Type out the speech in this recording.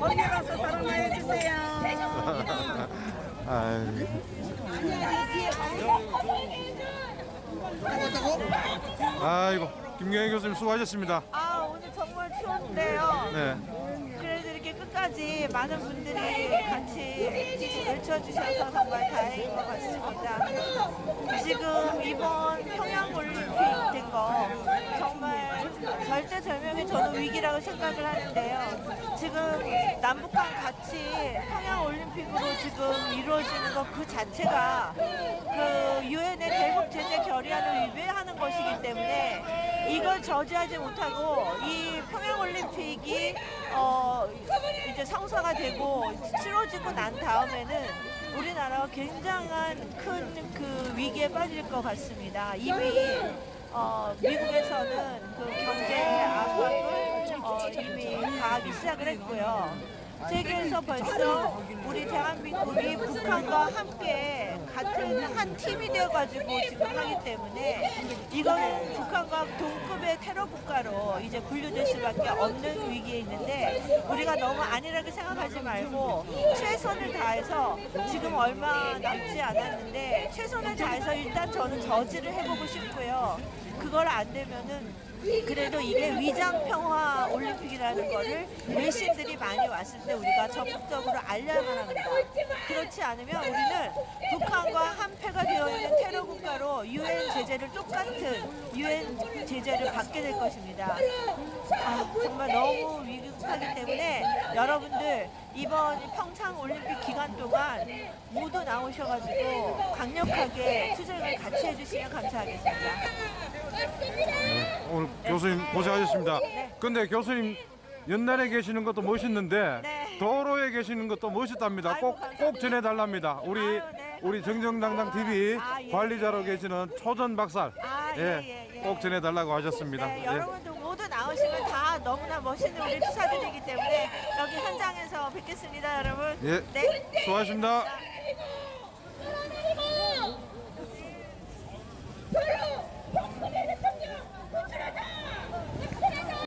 언니로서 사랑해 주세요. 아유. 아이고 김경희 교수님 수고하셨습니다. 아 오늘 정말 추운데요. 네. 그래도 이렇게 끝까지 많은 분들이 같이 외쳐주셔서 정말 다행인 것 같습니다. 지금 이번 평양올림픽 된 거 정말 절대절명의 위기라고 생각을 하는데요. 지금 남북한 같이 평양올림픽으로 지금 이루어지는 것 그 자체가 그 유엔의 대북 제재 결의안을 위배하는 것이기 때문에 이걸 저지하지 못하고 이 평양올림픽이 어 이제 성사가 되고 치러지고 난 다음에는 우리나라가 굉장한 큰 그 위기에 빠질 것 같습니다. 이미 어, 미국에서는 그 경제 어, 이미 가하기 시작을 했고요. 세계에서 벌써 우리 대한민국이 북한과 함께 같은 한 팀이 되어가지고 지금 하기 때문에 이거는 북한과 동급의 테러 국가로 이제 분류될 수밖에 없는 위기에 있는데 우리가 너무 안일하게 생각하지 말고 최선을 다해서 지금 얼마 남지 않았는데 최선을 다해서 일단 저는 저지를 해보고 싶고요. 그걸 안 되면은 그래도 이게 위장 평화 올림픽이라는 거를 외신들이 많이 왔을 때 우리가 적극적으로 알려야만 합니다. 그렇지 않으면 우리는 북한과 한패가 되어 있는 테러 국가로 유엔 제재를 똑같은 유엔 제재를 받게 될 것입니다. 아, 정말 너무 위급하기 때문에 여러분들 이번 평창 올림픽 기간 동안 모두 나오셔가지고 강력하게 투쟁을 같이 해주시면 감사하겠습니다. 교수님 고생하셨습니다. 근데 교수님 옛날에 계시는 것도 멋있는데 네. 도로에 계시는 것도 멋있답니다. 꼭 꼭 전해달랍니다. 우리 아유, 네. 우리 정정당당 TV 아, 예, 관리자로 예. 계시는 초전 박살 아, 예, 예, 예. 꼭 전해달라고 하셨습니다. 네, 예. 여러분들 모두 나오시면 다 너무나 멋있는 우리 투사들이기 때문에 여기 현장에서 뵙겠습니다, 여러분. 예. 네. 수고하셨습니다. 네.